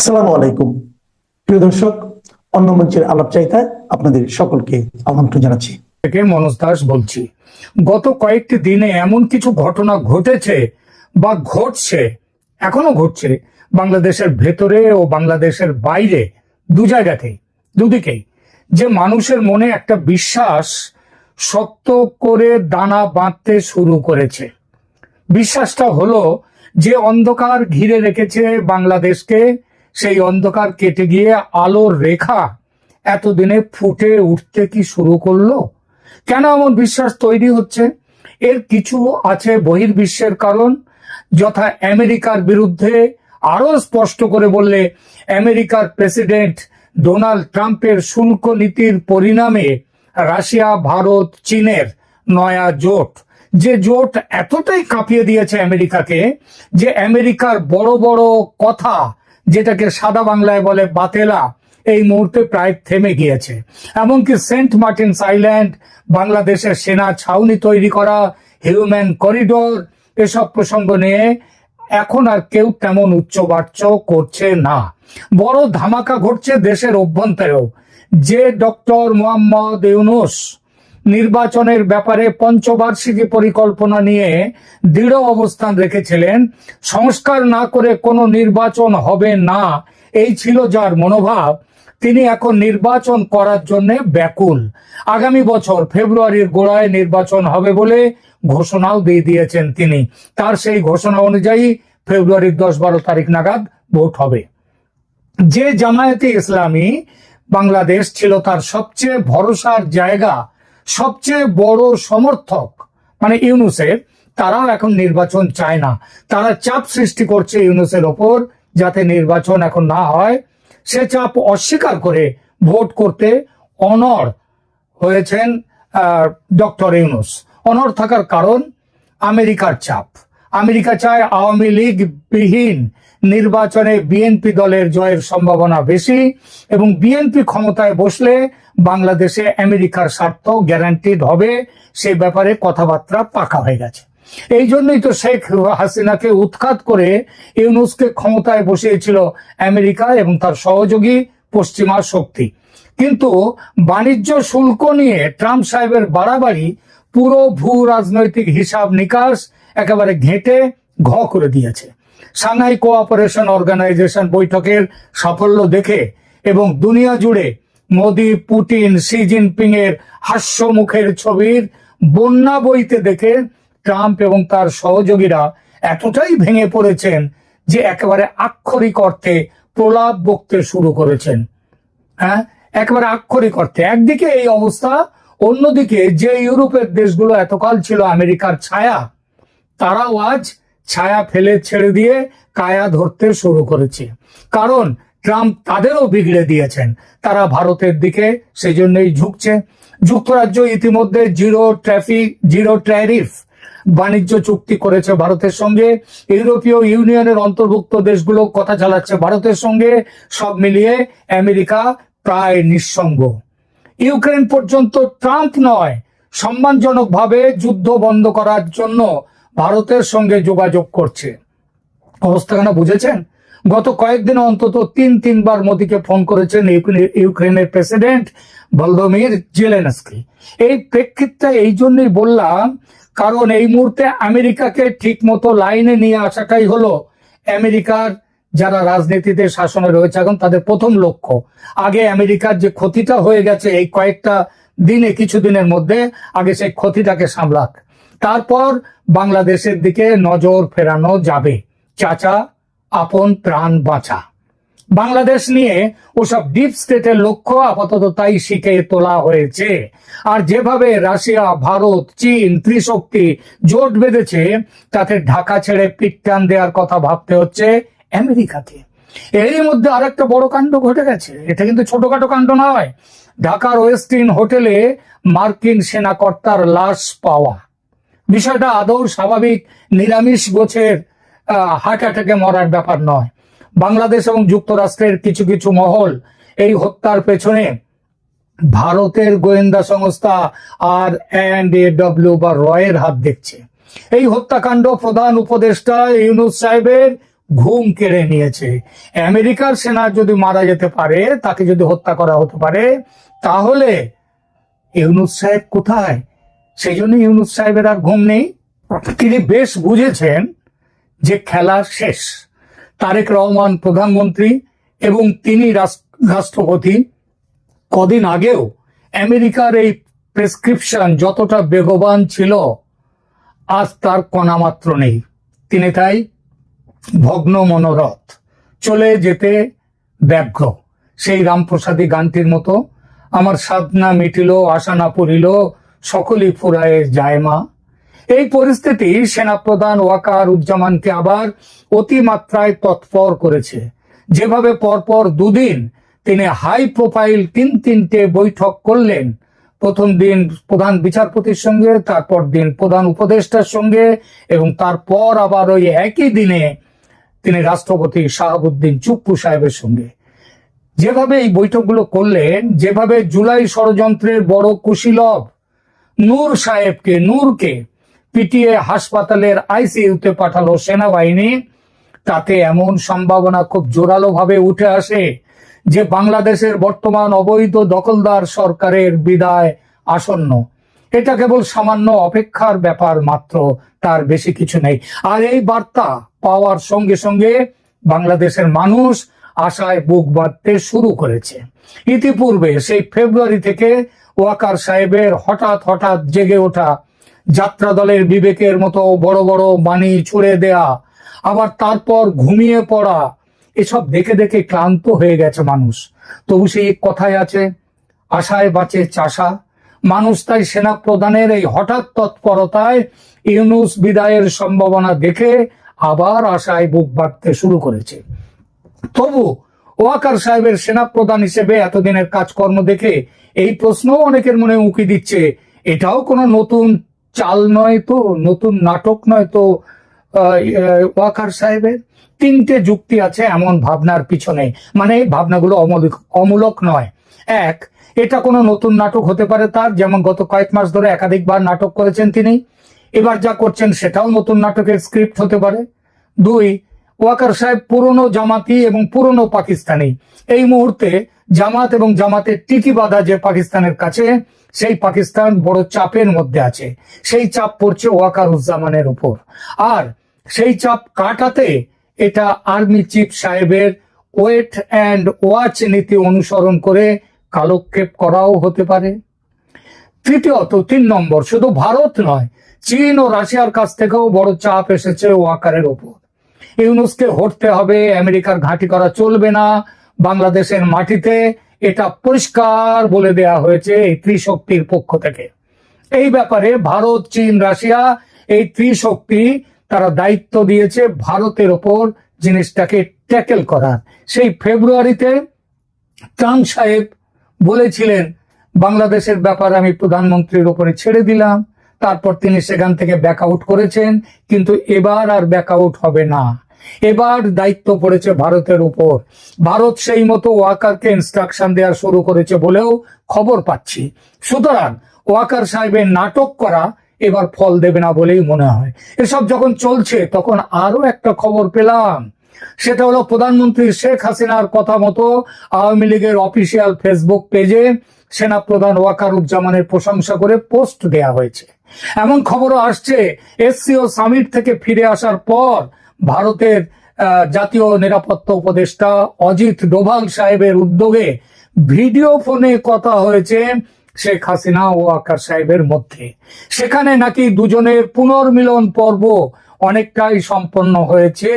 আসসালামু আলাইকুম। প্রিয় দর্শক, অন্য মঞ্চের আলাপ চাইতায় আপনাদের সকলকে আমন্ত্রণ জানাচ্ছি। থেকে মনোজ দাস বলছি, গত কয়েকটি দিনে এমন কিছু ঘটনা ঘটেছে বা ঘটছে, এখনও ঘটছে, বাংলাদেশের ভেতরে ও বাংলাদেশের বাইরে দু জায়গাতেই, দুদিকেই। যে মানুষের মনে একটা বিশ্বাস শক্ত করে দানা বাঁধতে শুরু করেছে। বিশ্বাসটা হলো যে অন্ধকার ঘিরে রেখেছে বাংলাদেশকে সেই অন্ধকার কেটে গিয়ে আলোর রেখা এতদিনে ফুটে উঠতে কি শুরু করল? কেন এমন বিশ্বাস তৈরি হচ্ছে? এর কিছু আছে বহির্বিশ্বের কারণ। যথা আমেরিকার বিরুদ্ধে আরও স্পষ্ট করে বললে, আমেরিকার প্রেসিডেন্ট ডোনাল্ড ট্রাম্পের শুল্ক নীতির পরিণামে রাশিয়া, ভারত, চীনের নয়া জোট। যে জোট এতটাই কাঁপিয়ে দিয়েছে আমেরিকাকে যে আমেরিকার বড় বড় কথা যেটাকে সাদা বাংলায় বলে বাতেলা, এই মুহূর্তে প্রায় থেমে গিয়েছে। এমনকি সেন্ট মার্টিনস আইল্যান্ড, বাংলাদেশের সেনা ছাউনি তৈরি করা, হিউম্যান করিডোর, এসব প্রসঙ্গ নিয়ে এখন আর কেউ তেমন উচ্চবাচ্য করছে না। বড় ধামাকা ঘটছে দেশের অভ্যন্তরেও। যে ডক্টর মোহাম্মদ ইউনুস নির্বাচনের ব্যাপারে পঞ্চবার্ষিকী পরিকল্পনা নিয়ে দৃঢ় অবস্থান রেখেছিলেন। সংস্কার না করে কোনো নির্বাচন হবে না, এই ছিল যার মনোভাব। তিনি এখন নির্বাচন করার জন্য ব্যাকুল। আগামী বছর ফেব্রুয়ারির গোড়ায় নির্বাচন হবে বলে ঘোষণাও দিয়ে দিয়েছেন তিনি। তার সেই ঘোষণা অনুযায়ী ফেব্রুয়ারির দশ বারো তারিখ নাগাদ ভোট হবে। যে জামায়াতে ইসলামী বাংলাদেশ ছিল তার সবচেয়ে ভরসার জায়গা সবচেয়ে বড় সমর্থক মানে ইউনুসের, তারাও এখন নির্বাচন চায় না। তারা চাপ সৃষ্টি করছে ইউনুসের ওপর যাতে নির্বাচন এখন না হয়। সে চাপ অস্বীকার করে ভোট করতে অনড় হয়েছেন ডক্টর ইউনুস। অনড় থাকার কারণ আমেরিকার চাপ। আমেরিকা চায় আওয়ামী লীগ বিহীন নির্বাচনে বিএনপি দলের জয়ের সম্ভাবনা বেশি এবং বিএনপি ক্ষমতায় বসলে বাংলাদেশে আমেরিকার স্বার্থ গ্যারান্টিড হবে সে ব্যাপারে কথাবার্তা পাকা হয়ে গেছে। এই জন্যই তো শেখ হাসিনাকে উৎখাত করে ইউনুসকে ক্ষমতায় বসিয়েছিল আমেরিকা এবং তার সহযোগী পশ্চিমা শক্তি। কিন্তু বাণিজ্য শুল্ক নিয়ে ট্রাম্প সাহেবের বাড়াবাড়ি পুরো ভূ রাজনৈতিক হিসাব নিকাশ একেবারে ঘেঁটে ঘ করে দিয়েছে। সাংহাই কোঅপারেশন অর্গানাইজেশন বৈঠকের সাফল্য দেখে এবং দুনিয়া জুড়ে মোদি পুতিন শি জিনপিং এর হাস্যমুখের ছবির বন্যা বইতে দেখে ট্রাম্প এবং তার সহযোগীরা এতটাই ভেঙে পড়েছেন যে একেবারে আক্ষরিক অর্থে প্রলাপ বকতে শুরু করেছেন। হ্যাঁ? একেবারে আক্ষরিক অর্থে। একদিকে এই অবস্থা, অন্যদিকে যে ইউরোপের দেশগুলো এতকাল ছিল আমেরিকার ছায়া, তারাও আজ ছায়া ফেলে ছেড়ে দিয়ে কায়া ধরতে শুরু করেছে। কারণ ট্রাম্প তাদেরও বিগড়ে দিয়েছেন। তারা ভারতের দিকে সেজন্যই ঝুঁকছে। যুক্তরাজ্য ইতিমধ্যে জিরো ট্রাফিক জিরো ট্যারিফ বাণিজ্য চুক্তি করেছে ভারতের সঙ্গে। ইউরোপীয় ইউনিয়নের অন্তর্ভুক্ত দেশগুলো কথা চালাচ্ছে ভারতের সঙ্গে। সব মিলিয়ে আমেরিকা প্রায় নিঃসঙ্গ। ইউক্রেন পর্যন্ত ট্রাম্প নয়, সম্মানজনকভাবে যুদ্ধ বন্ধ করার জন্য ভারতের সঙ্গে যোগাযোগ করছে। অবস্থাখানা বুঝেছেন? গত কয়েকদিন অন্তত তিন, তিনবার মোদীকে ফোন করেছেন ইউক্রেনের প্রেসিডেন্ট ভলদমির জেলেনস্কি। এই প্রেক্ষিতটা এই জন্যই বললাম, কারণ এই মুহূর্তে আমেরিকাকে ঠিক মতো লাইনে নিয়ে আসাটাই হলো আমেরিকার যারা রাজনীতিতে শাসনে রয়েছে, এখন তাদের প্রথম লক্ষ্য। আগে আমেরিকার যে ক্ষতিটা হয়ে গেছে এই কয়েকটা দিনে কিছু দিনের মধ্যে, আগে সেই ক্ষতিটাকে সামলাক। তারপর বাংলাদেশের দিকে নজর ফেরানো যাবে। চাচা আপন প্রাণ বাঁচা। বাংলাদেশ নিয়ে ওসব ডিপ স্টেটের লক্ষ্য আপাতত তাই শিখে তোলা হয়েছে। আর যেভাবে রাশিয়া, ভারত, চীন ত্রিশক্তি জোট বেঁধেছে, তাতে ঢাকা ছেড়ে পিটটান দেওয়ার কথা ভাবতে হচ্ছে আমেরিকাকে। এরই মধ্যে আরেকটা বড় কাণ্ড ঘটে গেছে। এটা কিন্তু ছোটখাটো কাণ্ড নয়। ঢাকার ওয়েস্টিন হোটেলে মার্কিন সেনাকর্তার লাশ পাওয়া। বিষয়টা আদৌ স্বাভাবিক নিরামিষ গোছের হার্ট অ্যাটাকে মরার ব্যাপার নয়। বাংলাদেশ এবং যুক্তরাষ্ট্রের কিছু কিছু মহল এই হত্যার পেছনে ভারতের গোয়েন্দা সংস্থা আর অ্যান্ড এ ডব্লিউ বা রয়ের হাত দেখছে। এই হত্যাকাণ্ড প্রধান উপদেষ্টা ইউনুস সাহেবের ঘুম কেড়ে নিয়েছে। আমেরিকার সেনা যদি মারা যেতে পারে, তাকে যদি হত্যা করা হতে পারে, তাহলে ইউনুস সাহেব কোথায়? সেই জন্য ইউনুস সাহেবের আর ঘুম নেই। তিনি বেশ বুঝেছেন যে খেলা শেষ, তারেক রহমান প্রধানমন্ত্রী এবং তিনি রাষ্ট্রপতি, কদিন আগেও আমেরিকার এই প্রেসক্রিপশন যতটা বেগবান ছিল, আজ তার কণামাত্র নেই। তিনি তাই ভগ্ন মনোরথ। চলে যেতে ব্যগ্র। সেই রামপ্রসাদী গানটির মতো, আমার সাধনা মিটিল আশা না পড়িল, সকলই ফুরায়ে যায় মা। এই পরিস্থিতি সেনাপ্রধান ওয়াকার উজ্জামানকে আবার অতিমাত্রায় তৎপর করেছে। যেভাবে পরপর দুদিন তিনি হাই প্রোফাইল তিন তিনটে বৈঠক করলেন। প্রথম দিন প্রধান বিচারপতির সঙ্গে, তারপর দিন প্রধান উপদেষ্টার সঙ্গে এবং তারপর আবার ওই একই দিনে তিনি রাষ্ট্রপতি শাহাবুদ্দিন চুপ্পু সাহেবের সঙ্গে। যেভাবে এই বৈঠকগুলো করলেন, যেভাবে জুলাই ষড়যন্ত্রের বড় কুশীলভ নূর সাহেবকে, নূরকে পিটিয়ে হাসপাতালের আইসিইউতে পাঠালো সেনাবাহিনী। তাতে এমন সম্ভাবনা খুব জোরালো ভাবে উঠে আসে যে বাংলাদেশের বর্তমান অবৈধ দখলদার সরকারের বিদায় আসন্ন। এটা কেবল সামান্য অপেক্ষার ব্যাপার মাত্র, তার বেশি কিছু নেই। আর এই বার্তা পাওয়ার সঙ্গে সঙ্গে বাংলাদেশের মানুষ আশায় বুক বাঁধতে শুরু করেছে। ইতিপূর্বে সেই ফেব্রুয়ারি থেকে ওয়াকার সাহেবের হঠাৎ হঠাৎ জেগে ওঠা যাত্রা দলের বিবেকের মতো বড় বড় বাণী ছুড়ে দেয়া, আবার তারপর ঘুমিয়ে পড়া, এসব দেখে দেখে ক্লান্ত হয়ে গেছে মানুষ। তবু সেই কথায় আছে, আশায় বাঁচে চাষা। মানুষ তাই সেনা প্রধানের এই হঠাৎ তৎপরতায় ইউনুস বিদায়ের সম্ভাবনা দেখে আবার আশায় বুক বাঁধতে শুরু করেছে। তবু ওয়াকার সাহেবের সেনাপ্রধান হিসেবে এতদিনের কাজকর্ম দেখে এই প্রশ্ন অনেকের মনে উঁকি দিচ্ছে, এটাও কোনো নতুন চাল নয় তো, নতুন নাটক নয় তো ওয়াকার সাহেবের তিনটে যুক্তি আছে এমন ভাবনার পিছনে। মানে ভাবনাগুলো অমূলক অমূলক নয়। এক, এটা কোনো নতুন নাটক হতে পারে তার, যেমন গত কয়েক মাস ধরে একাধিকবার নাটক করেছেন তিনি। এবার যা করছেন সেটাও নতুন নাটকের স্ক্রিপ্ট হতে পারে। দুই, ওয়াকার সাহেব পুরনো জামাতি এবং পুরনো পাকিস্তানি। এই মুহূর্তে জামাত এবং জামাতের টিকি বাঁধা যে পাকিস্তানের কাছে সেই পাকিস্তান বড় চাপের মধ্যে আছে। সেই চাপ পড়ছে ওয়াকার উজ্জামানের উপর। আর সেই চাপ কাটাতে এটা আর্মি চিফ সাহেবের ওয়েট অ্যান্ড ওয়াচ নীতি অনুসরণ করে কালক্ষেপ করাও হতে পারে। তৃতীয়ত, তিন নম্বর, শুধু ভারত নয়, চীন ও রাশিয়ার কাছ থেকেও বড় চাপ এসেছে ওয়াকারের ওপর ইউনুসকে হটতে হবে, আমেরিকার ঘাঁটি করা চলবে না, বাংলাদেশের মাটিতে এটা পরিষ্কার বলে দেয়া হয়েছে এই ত্রিশক্তির পক্ষ থেকে। এই ব্যাপারে ভারত, চীন, রাশিয়া এই ত্রিশক্তি তারা দায়িত্ব দিয়েছে ভারতের ওপর জিনিসটাকে ট্যাকেল করার। সেই ফেব্রুয়ারিতে ট্রাম্প সাহেব বলেছিলেন, বাংলাদেশের ব্যাপার আমি প্রধানমন্ত্রীর ওপরে ছেড়ে দিলাম। তারপর তিনি সেখান থেকে ব্যাক আউট করেছেন, কিন্তু এবার আর ব্যাক আউট হবে না। এবার দায়িত্ব পড়েছে ভারতের উপর। ভারত সেই মতো ওয়াকারকে ইনস্ট্রাকশন দেওয়া শুরু করেছে বলেও খবর পাচ্ছি। সুতরাং ওয়াকার সাহেবের নাটক করা এবার ফল দেবে না বলেই মনে হয়। এসব যখন চলছে, তখন আরও একটা খবর পেলাম। সেটা হলো প্রধানমন্ত্রী শেখ হাসিনার কথা মতো আওয়ামী লীগের অফিসিয়াল ফেসবুক পেজে সেনা সেনাপ্রধান ওয়াকারুজ্জামানের প্রশংসা করে পোস্ট দেয়া হয়েছে। এমন খবরও আসছে এসসিও সামিট থেকে ফিরে আসার পর ভারতের জাতীয় নিরাপত্তা উপদেষ্টা অজিত ডোভাল সাহেবের উদ্যোগে ভিডিও ফোনে কথা হয়েছে শেখ হাসিনা ও আকার সাহেবের মধ্যে। সেখানে নাকি দুজনের পুনর্মিলন পর্ব অনেকটাই সম্পন্ন হয়েছে।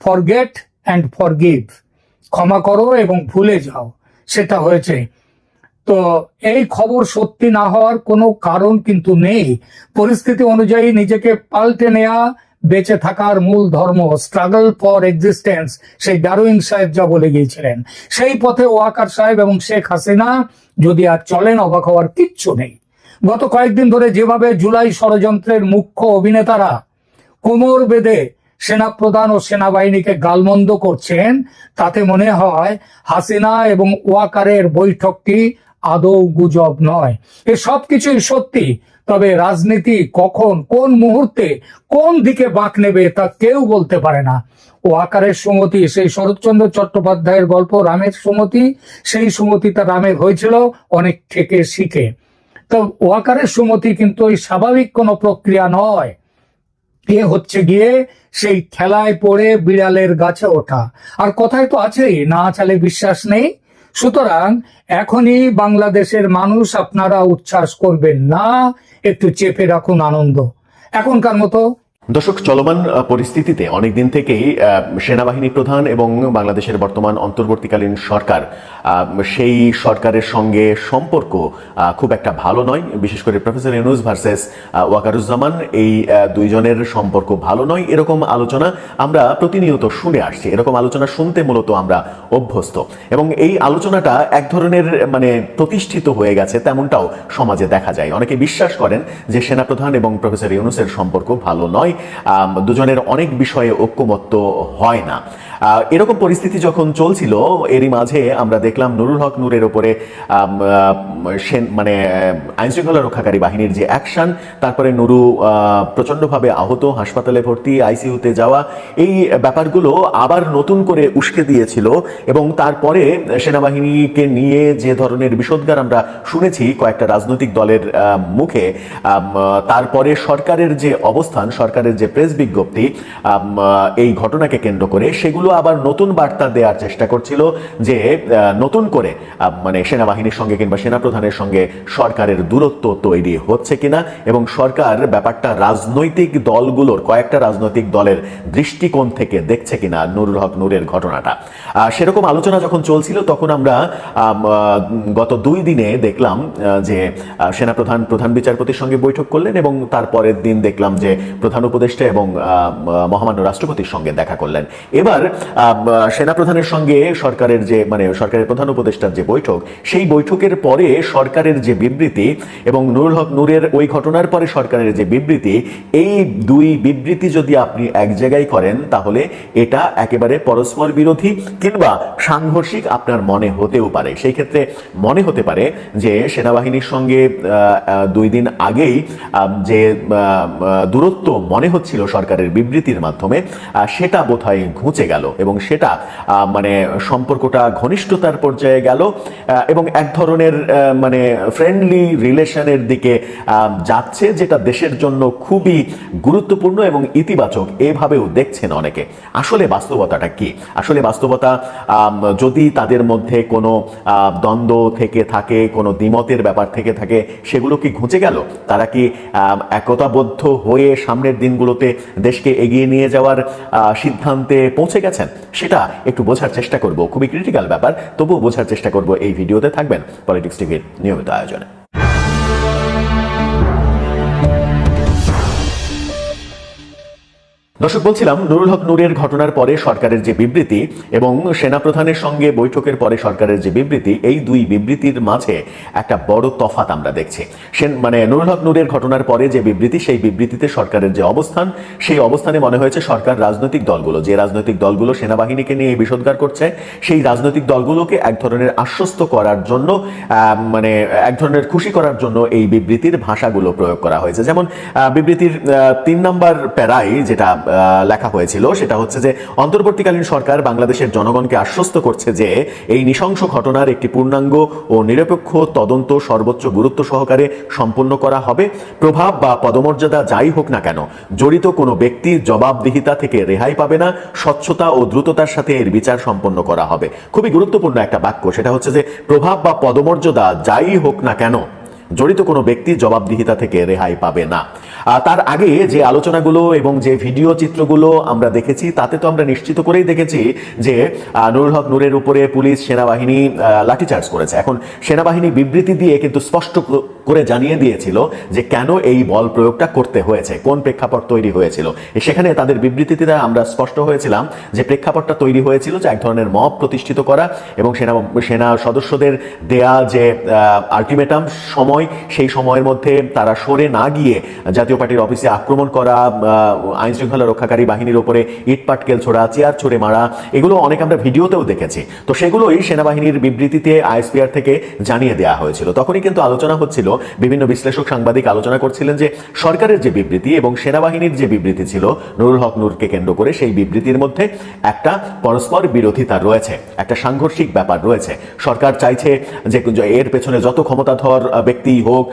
ফরগেট অ্যান্ড ফরগিভ ক্ষমা করো এবং ভুলে যাও, সেটা হয়েছে। তো এই খবর সত্যি না হওয়ার কোনো কারণ কিন্তু নেই। পরিস্থিতি অনুযায়ী নিজেকে পাল্টে নেয়া বেঁচে থাকার মূল ধর্ম স্ট্রাগল ফর এক্সিস্টেন্স সেই ডারুইন সাহেব যা বলে গিয়েছিলেন। সেই পথে ওয়াকার সাহেব এবং শেখ হাসিনা যদি আর চলেন, অবাক হওয়ার কিচ্ছু নেই। গত কয়েকদিন ধরে যেভাবে জুলাই ষড়যন্ত্রের মুখ্য অভিনেতারা কোমর বেঁধে সেনাপ্রধান ও সেনাবাহিনীকে গালমন্দ করছেন, তাতে মনে হয় হাসিনা এবং ওয়াকারের বৈঠকটি আদৌ গুজব নয়। এ সবকিছুই সত্যি তবে রাজনীতি কখন, কোন মুহূর্তে, কোন দিকে বাঁক নেবে তা কেউ বলতে পারে না। ও আকারের সুমতি, সেই শরৎচন্দ্র চট্টোপাধ্যায়ের গল্প রামের সুমতি, সেই সুমতিটা রামের হয়েছিল অনেক থেকে শিখে। তো ওয়াকারের সুমতি কিন্তু ওই স্বাভাবিক কোনো প্রক্রিয়া নয়। এ হচ্ছে গিয়ে সেই খেলায় পড়ে বিড়ালের গাছে ওঠা। আর কথায় তো আছেই, না চালে বিশ্বাস নেই। সুতরাং এখনই বাংলাদেশের মানুষ আপনারা উচ্ছ্বাস করবেন না একটু চেপে রাখুন আনন্দ। এখনকার মতো দর্শক, চলমান পরিস্থিতিতে অনেকদিন থেকেই সেনাবাহিনী প্রধান এবং বাংলাদেশের বর্তমান অন্তর্বর্তীকালীন সরকার সেই সরকারের সঙ্গে সম্পর্ক খুব একটা ভালো নয়। বিশেষ করে প্রফেসর ইউনুস ভার্সেস ওয়াকারুজ্জামান, এই দুইজনের সম্পর্ক ভালো নয়। এরকম আলোচনা আমরা প্রতিনিয়ত শুনে আসছি। এরকম আলোচনা শুনতে মূলত আমরা অভ্যস্ত। এবং এই আলোচনাটা এক ধরনের মানে প্রতিষ্ঠিত হয়ে গেছে তেমনটাও সমাজে দেখা যায়। অনেকে বিশ্বাস করেন যে সেনাপ্রধান এবং প্রফেসর ইউনুসের সম্পর্ক ভালো নয়। দুজনের অনেক বিষয়ে ঐক্যমত্য হয় না। এরকম পরিস্থিতি যখন চলছিল, এরই মাঝে আমরা দেখলাম নুরুল হক নূরের ওপরে সেন মানে আইনশৃঙ্খলা রক্ষাকারী বাহিনীর যে অ্যাকশন, তারপরে নুরু প্রচণ্ডভাবে আহত, হাসপাতালে ভর্তি, আইসিইউতে যাওয়া, এই ব্যাপারগুলো আবার নতুন করে উস্কে দিয়েছিল এবং তারপরে সেনাবাহিনীকে নিয়ে যে ধরনের বিষোদ্গার আমরা শুনেছি কয়েকটা রাজনৈতিক দলের মুখে তারপরে সরকারের যে অবস্থান, সরকারের যে প্রেস বিজ্ঞপ্তি এই ঘটনাকে কেন্দ্র করে, সেগুলো আবার নতুন বার্তা দেওয়ার চেষ্টা করছিল যে নতুন করে মানে সেনাবাহিনীর সঙ্গে কিংবা সেনাপ্রধানের সঙ্গে সরকারের দূরত্ব তৈরি হচ্ছে কিনা এবং সরকার ব্যাপারটা রাজনৈতিক দলগুলোর, কয়েকটা রাজনৈতিক দলের দৃষ্টিকোণ থেকে দেখছে কিনা নুরুল হক নূরের ঘটনাটা। সেরকম আলোচনা যখন চলছিল তখন আমরা গত দুই দিনে দেখলাম যে সেনাপ্রধান, প্রধান বিচারপতির সঙ্গে বৈঠক করলেন এবং তারপরের দিন দেখলাম যে প্রধান উপদেষ্টা এবং মহামান্য রাষ্ট্রপতির সঙ্গে দেখা করলেন। এবার সেনাপ্রধানের সঙ্গে সরকারের যে মানে সরকারের প্রধান উপদেষ্টার যে বৈঠক, সেই বৈঠকের পরে সরকারের যে বিবৃতি এবং নুরুল হক নূরের ওই ঘটনার পরে সরকারের যে বিবৃতি, এই দুই বিবৃতি যদি আপনি এক জায়গায় করেন, তাহলে এটা একেবারে পরস্পর বিরোধী কিংবা সাংঘর্ষিক আপনার মনে হতেও পারে। সেই ক্ষেত্রে মনে হতে পারে যে, সেনাবাহিনীর সঙ্গে দুই দিন আগেই যে দূরত্ব মনে হচ্ছিল সরকারের বিবৃতির মাধ্যমে সেটা বোধহয় ঘুচে গেল। এবং সেটা মানে সম্পর্কটা ঘনিষ্ঠতার পর্যায়ে গেল এবং এক ধরনের মানে ফ্রেন্ডলি রিলেশনের দিকে যাচ্ছে যেটা দেশের জন্য খুবই গুরুত্বপূর্ণ এবং ইতিবাচক। এভাবেও দেখছেন অনেকে। আসলে বাস্তবতাটা কি? আসলে বাস্তবতা যদি তাদের মধ্যে কোনো দ্বন্দ্ব থেকে থাকে, কোনো দ্বিমতের ব্যাপার থেকে থাকে, সেগুলো কি ঘুচে গেল? তারা কি একতাবদ্ধ হয়ে সামনের দিনগুলোতে দেশকে এগিয়ে নিয়ে যাওয়ার সিদ্ধান্তে পৌঁছে গেছেন সেটা একটু বোঝার চেষ্টা করব। খুবই ক্রিটিক্যাল ব্যাপার, তবুও বোঝার চেষ্টা করব এই ভিডিওতে থাকবেন পলিটিক্স টিভির নিয়মিত আয়োজনে। দর্শক, বলছিলাম, নুরুল হক নূরের ঘটনার পরে সরকারের যে বিবৃতি এবং সেনাপ্রধানের সঙ্গে বৈঠকের পরে সরকারের যে বিবৃতি, এই দুই বিবৃতির মাঝে একটা বড় তফাত আমরা দেখছি। সেন মানে নুরুল হক নূরের ঘটনার পরে যে বিবৃতি, সেই বিবৃতিতে সরকারের যে অবস্থান, সেই অবস্থানে মনে হয়েছে সরকার রাজনৈতিক দলগুলো, যে রাজনৈতিক দলগুলো সেনাবাহিনীকে নিয়ে বিষোদ্গার করছে, সেই রাজনৈতিক দলগুলোকে এক ধরনের আশ্বস্ত করার জন্য মানে এক ধরনের খুশি করার জন্য এই বিবৃতির ভাষাগুলো প্রয়োগ করা হয়েছে। যেমন বিবৃতির তিন নম্বর প্যারাই যেটা লেখা হয়েছিল, সেটা হচ্ছে যে অন্তর্বর্তীকালীন সরকার বাংলাদেশের জনগণকে আশ্বস্ত করছে যে এই নৃশংস ঘটনার একটি পূর্ণাঙ্গ ও নিরপেক্ষ তদন্ত সর্বোচ্চ গুরুত্ব সহকারে সম্পন্ন করা হবে। প্রভাব বা পদমর্যাদা যাই হোক না কেন, জড়িত কোনো ব্যক্তির জবাবদিহিতা থেকে রেহাই পাবে না, স্বচ্ছতা ও দ্রুততার সাথে এর বিচার সম্পন্ন করা হবে। খুবই গুরুত্বপূর্ণ একটা বাক্য, সেটা হচ্ছে যে প্রভাব বা পদমর্যাদা যাই হোক না কেন, জড়িত কোনো ব্যক্তি জবাবদিহিতা থেকে রেহাই পাবে না। তার আগে যে আলোচনাগুলো এবং যে ভিডিও চিত্রগুলো আমরা দেখেছি, তাতে তো আমরা নিশ্চিত করেই দেখেছি যে নুরুল হক নূরের উপরে পুলিশ, সেনাবাহিনী লাঠিচার্জ করেছে। এখন সেনাবাহিনী বিবৃতি দিয়ে কিন্তু স্পষ্ট করে জানিয়ে দিয়েছিল যে কেন এই বল প্রয়োগটা করতে হয়েছে, কোন প্রেক্ষাপট তৈরি হয়েছিল। সেখানে তাদের বিবৃতিতে আমরা স্পষ্ট হয়েছিলাম যে প্রেক্ষাপটটা তৈরি হয়েছিল যে এক ধরনের মব প্রতিষ্ঠিত করা এবং সেনা সেনা সদস্যদের দেয়া যে আলটিমেটাম সময়, সেই সময়ের মধ্যে তারা সরে না গিয়ে জাতীয় জাতীয় পার্টির অফিসে আক্রমণ করা আইন শৃঙ্খলা রক্ষাকারী বাহিনীর উপরে ইট পাটকেল ছোড়া, চেয়ার ছুড়ে মারা, এগুলো অনেক আমরা ভিডিওতেও দেখেছি। তো সেগুলোই সেনাবাহিনীর বিবৃতিতে আইএসপিআর থেকে জানিয়ে দেওয়া হয়েছিল। তখনই কিন্তু আলোচনা হচ্ছিল, বিভিন্ন বিশ্লেষক সাংবাদিক আলোচনা করছিলেন যে সরকারের যে বিবৃতি এবং সেনাবাহিনীর যে বিবৃতি ছিল, নুরুল হক নূরকে কেন্দ্র করে সেই বিবৃতির মধ্যে একটা পরস্পর বিরোধিতা রয়েছে, একটা সাংঘর্ষিক ব্যাপার রয়েছে। সরকার চাইছে যে এর পেছনে যত ক্ষমতাধর ব্যক্তি হোক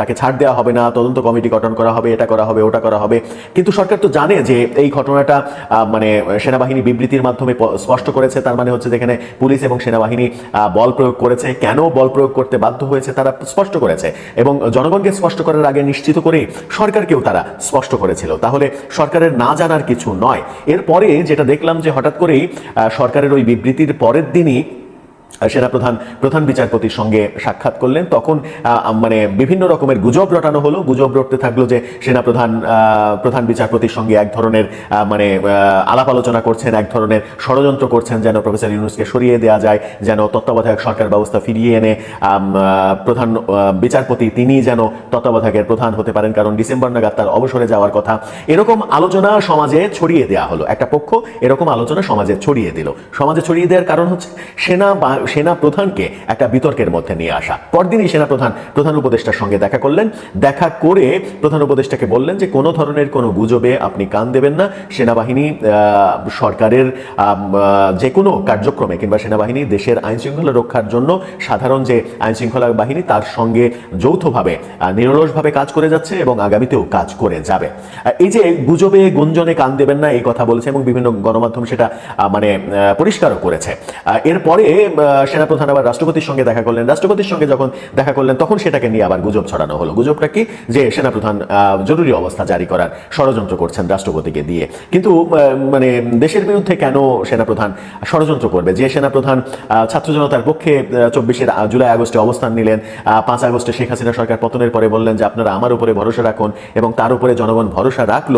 তাকে ছাড় দেওয়া হবে না, তদন্ত কমিটি গঠন করা হবে, এটা করা হবে, ওটা করা হবে। কিন্তু সরকার তো জানে যে এই ঘটনাটা মানে সেনাবাহিনী বিবৃতির মাধ্যমে স্পষ্ট করেছে। তার মানে হচ্ছে যেখানে পুলিশ এবং সেনাবাহিনী বল প্রয়োগ করেছে। কেন বল প্রয়োগ করতে বাধ্য হয়েছে তারা স্পষ্ট করেছে। এবং জনগণকে স্পষ্ট করার আগে নিশ্চিত করে সরকারকেও তারা স্পষ্ট করেছিল। তাহলে সরকারের না জানার কিছু নয়। এরপরে যেটা দেখলাম যে হঠাৎ করেই সরকারের ওই বিবৃতির পরের দিনই সেনাপ্রধান প্রধান প্রধান বিচারপতির সঙ্গে সাক্ষাৎ করলেন। তখন মানে বিভিন্ন রকমের গুজব রটানো হলো। গুজব রটতে থাকল যে সেনাপ্রধান আহ, প্রধান বিচারপতির সঙ্গে এক ধরনের মানে আলাপ আলোচনা করছেন এক ধরনের ষড়যন্ত্র করছেন যেন প্রফেসর ইউনুসকে সরিয়ে দেওয়া যায় যেন তত্ত্বাবধায়ক সরকার ব্যবস্থা ফিরিয়ে এনে প্রধান বিচারপতি তিনি যেন তত্ত্বাবধায়কের প্রধান হতে পারেন। কারণ ডিসেম্বর নাগাদ তার অবসরে যাওয়ার কথা। এরকম আলোচনা সমাজে ছড়িয়ে দেওয়া হলো। একটা পক্ষ এরকম আলোচনা সমাজে ছড়িয়ে দিল। সমাজে ছড়িয়ে দেওয়ার কারণ হচ্ছে সেনা সেনা প্রধানকে একটা বিতর্কের মধ্যে নিয়ে আসা। পরদিনই সেনা প্রধান প্রধান উপদেষ্টার সঙ্গে দেখা করলেন। দেখা করে প্রধান উপদেষ্টাকে বললেন যে, কোনো ধরনের কোনো গুজবে আপনি কান দেবেন না। সেনাবাহিনী সরকারের যে কোনো কার্যক্রমে কিংবা সেনাবাহিনী, দেশের আইন শৃঙ্খলা রক্ষার জন্য সাধারণ যে আইন শৃঙ্খলা বাহিনী, তার সঙ্গে যৌথভাবে নিরলসভাবে কাজ করে যাচ্ছে এবং আগামীতেও কাজ করে যাবে। এই যে গুজবে গুঞ্জনে কান দেবেন না, এই কথা বলেছে এবং বিভিন্ন গণমাধ্যম সেটা মানে পরিষ্কারও করেছে। এরপরে সেনাপ্রধান আবার রাষ্ট্রপতির সঙ্গে দেখা করলেন। রাষ্ট্রপতির সঙ্গে যখন দেখা করলেন, তখন সেটাকে নিয়ে আবার গুজব ছড়ানো হলো। গুজবটা কি? যে সেনাপ্রধান জরুরি অবস্থা জারি করার ষড়যন্ত্র করছেন রাষ্ট্রপতিকে দিয়ে। কিন্তু মানে দেশের বিরুদ্ধে কেন সেনাপ্রধান ষড়যন্ত্র করবে? যে সেনাপ্রধান ছাত্র জনতার পক্ষে চব্বিশের জুলাই আগস্টে অবস্থান নিলেন পাঁচ আগস্টে শেখ হাসিনা সরকার পতনের পরে বললেন যে আপনারা আমার উপরে ভরসা রাখুন এবং তার উপরে জনগণ ভরসা রাখল।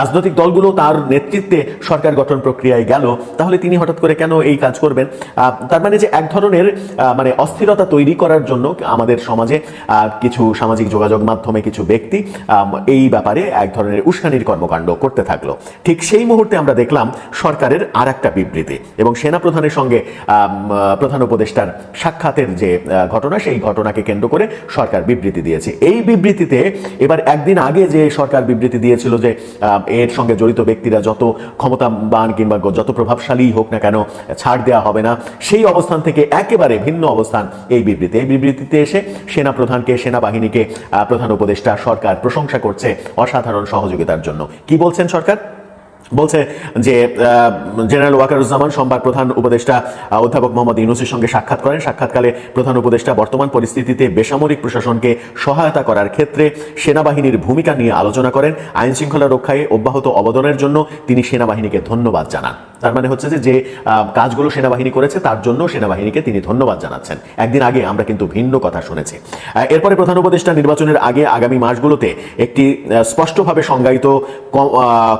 রাজনৈতিক দলগুলো তার নেতৃত্বে সরকার গঠন প্রক্রিয়ায় গেল। তাহলে তিনি হঠাৎ করে কেন এই কাজ করবেন? তার মানে যে এক ধরনের মানে অস্থিরতা তৈরি করার জন্য আমাদের সমাজে কিছু সামাজিক যোগাযোগ মাধ্যমে কিছু ব্যক্তি এই ব্যাপারে এক ধরনের উস্কানির কর্মকাণ্ড করতে থাকল। ঠিক সেই মুহূর্তে আমরা দেখলাম সরকারের আর একটা বিবৃতি এবং সেনা প্রধানের সঙ্গে প্রধান উপদেষ্টার সাক্ষাতের যে ঘটনা, সেই ঘটনাকে কেন্দ্র করে সরকার বিবৃতি দিয়েছে। এই বিবৃতিতে এবার একদিন আগে যে সরকার বিবৃতি দিয়েছিল যে এর সঙ্গে জড়িত ব্যক্তিরা যত ক্ষমতাবান কিংবা যত প্রভাবশালী হোক না কেন, ছাড় দেওয়া হবে না, সেই অবস্থান থেকে একেবারে ভিন্ন অবস্থান এই বিবৃতি এই বিবৃতিতে এসে সেনা প্রধানকে সেনাবাহিনীকে প্রধান উপদেষ্টা সরকার প্রশংসা করছে অসাধারণ সহযোগিতার জন্য। কি বলছেন সরকার? বলছে যে জেনারেল ওয়াকারুজ্জামান সোমবার প্রধান উপদেষ্টা অধ্যাপক মোহাম্মদ ইউনুসের সঙ্গে সাক্ষাৎ করেন। সাক্ষাৎকালে প্রধান উপদেষ্টা বর্তমান পরিস্থিতিতে বেসামরিক প্রশাসনকে সহায়তা করার ক্ষেত্রে সেনাবাহিনীর ভূমিকা নিয়ে আলোচনা করেন। আইন শৃঙ্খলা রক্ষায় অব্যাহত অবদানের জন্য তিনি সেনাবাহিনীকে ধন্যবাদ জানান। তার মানে হচ্ছে যে যে কাজগুলো সেনাবাহিনী করেছে, তার জন্য সেনাবাহিনীকে তিনি ধন্যবাদ জানাচ্ছেন। একদিন আগে আমরা কিন্তু ভিন্ন কথা শুনেছি। এরপরে প্রধান উপদেষ্টা নির্বাচনের আগে আগামী মাসগুলোতে একটি স্পষ্টভাবে সংজ্ঞায়িত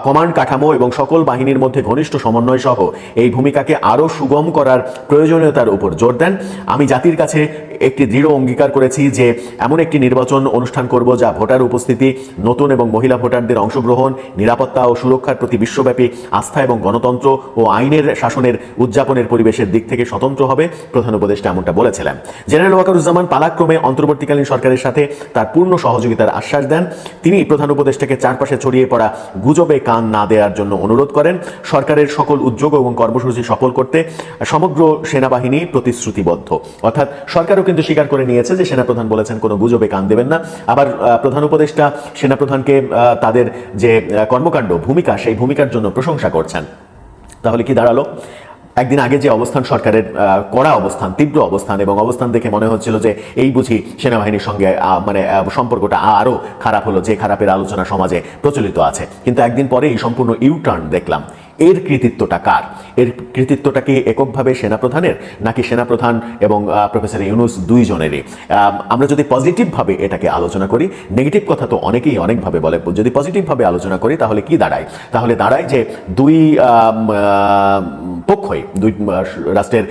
কমান্ড কাঠামো এবং সকল বাহিনীর মধ্যে ঘনিষ্ঠ সমন্বয় সহ এই ভূমিকাকে আরও সুগম করার প্রয়োজনীয়তার উপর জোর দেন। আমি জাতির কাছে একটি দৃঢ় অঙ্গীকার করেছি যে এমন একটি নির্বাচন অনুষ্ঠান করব যা ভোটার উপস্থিতি, নতুন এবং মহিলা ভোটারদের অংশগ্রহণ, নিরাপত্তা ও সুরক্ষার প্রতি বিশ্বব্যাপী আস্থা এবং গণতন্ত্র ও আইনের শাসনের উদযাপনের পরিবেশের দিক থেকে স্বতন্ত্র হবে, প্রধান উপদেষ্টা এমনটা বলেছিলেন। জেনারেল ওয়াকারুজ্জামান পালাক্রমে অন্তর্বর্তীকালীন সরকারের সাথে তার পূর্ণ সহযোগিতার আশ্বাস দেন। তিনি প্রধান উপদেষ্টাকে চারপাশে ছড়িয়ে পড়া গুজবে কান না দেওয়ার জন্য অনুরোধ করেন। সরকারের সকল উদ্যোগ এবং কর্মসূচি সফল করতে সমগ্র সেনাবাহিনী প্রতিশ্রুতিবদ্ধ। অর্থাৎ সরকারও কিন্তু স্বীকার করে নিয়েছে যে সেনাপ্রধান বলেছেন কোনো গুজবে কান দেবেন না। আবার প্রধান উপদেষ্টা সেনাপ্রধানকে তাদের যে কর্মকাণ্ড, ভূমিকা, সেই ভূমিকার জন্য প্রশংসা করছেন। তাহলে কি দাঁড়াল? একদিন আগে যে অবস্থান সরকারের কড়া অবস্থান, তীব্র অবস্থান এবং অবস্থান দেখে মনে হচ্ছিল যে এই বুঝি সেনাবাহিনীর সঙ্গে মানে সম্পর্কটা আরও খারাপ হলো, যে খারাপের আলোচনা সমাজে প্রচলিত আছে। কিন্তু একদিন পরে এই সম্পূর্ণ ইউটার্ন দেখলাম। এর কৃতিত্বটা কার? এর কৃতিত্বটা কি এককভাবে সেনাপ্রধানের, নাকি সেনাপ্রধান এবং প্রফেসর ইউনুস দুইজনেরই? আমরা যদি পজিটিভভাবে এটাকে আলোচনা করি, নেগেটিভ কথা তো অনেকেই অনেকভাবে বলে, যদি পজিটিভভাবে আলোচনা করি তাহলে কি দাঁড়ায়? তাহলে দাঁড়ায় যে দুই পক্ষই, দুই রাষ্ট্রের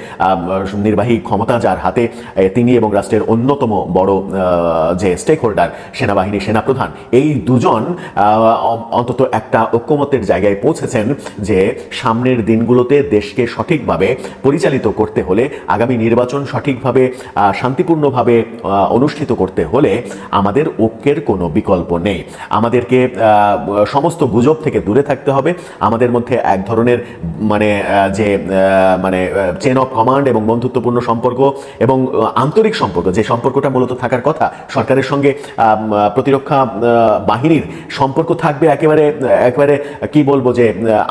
নির্বাহী ক্ষমতা যার হাতে তিনি এবং রাষ্ট্রের অন্যতম বড় যে স্টেক হোল্ডার সেনাবাহিনী সেনাপ্রধান, এই দুজন অন্তত একটা ঐক্যমতের জায়গায় পৌঁছেছেন যে সামনের দিনগুলোতে দেশকে সঠিকভাবে পরিচালিত করতে হলে, আগামী নির্বাচন সঠিকভাবে শান্তিপূর্ণভাবে অনুষ্ঠিত করতে হলে আমাদের ঐক্যের কোনো বিকল্প নেই। আমাদেরকে সমস্ত গুজব থেকে দূরে থাকতে হবে। আমাদের মধ্যে এক ধরনের মানে যে মানে চেন অফ কমান্ড এবং বন্ধুত্বপূর্ণ সম্পর্ক এবং আন্তরিক সম্পর্ক, যে সম্পর্কটা মূলত থাকার কথা, সরকারের সঙ্গে প্রতিরক্ষা বাহিনীর সম্পর্ক থাকবে একেবারে একেবারে, কি বলব যে,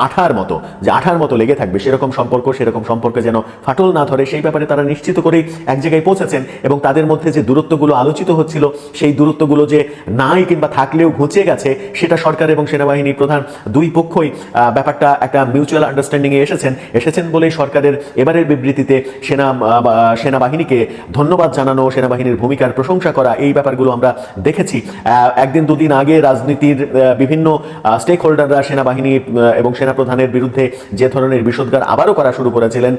আঠার মতো, যে আঠার মতো লেগে থাকবে, সেরকম সম্পর্ক সেরকম সম্পর্ক যেন ফাটল না ধরে, সেই ব্যাপারে তারা নিশ্চিত করেই এক জায়গায় পৌঁছেছেন এবং তাদের মধ্যে যে দূরত্বগুলো আলোচিত হচ্ছিল, সেই দূরত্বগুলো যে নাই কিংবা থাকলেও ঘুচিয়ে গেছে, সেটা সরকার এবং সেনাবাহিনী প্রধান দুই পক্ষই ব্যাপারটা একটা মিউচুয়াল আন্ডারস্ট্যান্ডিং এ এসেছেন। এসেছেন বলেই সরকারের এবারের বিবৃতিতে সেনা সেনাবাহিনীকে ধন্যবাদ জানানো, সেনাবাহিনীর ভূমিকার প্রশংসা করা, এই ব্যাপারগুলো আমরা দেখেছি। একদিন দুদিন আগে রাজনীতির বিভিন্ন স্টেক হোল্ডাররা সেনাবাহিনী এবং সেনাপ্রধানের বিরুদ্ধে যে ধরনের বিষোদ্গার আবারও করা শুরু করেছিলেন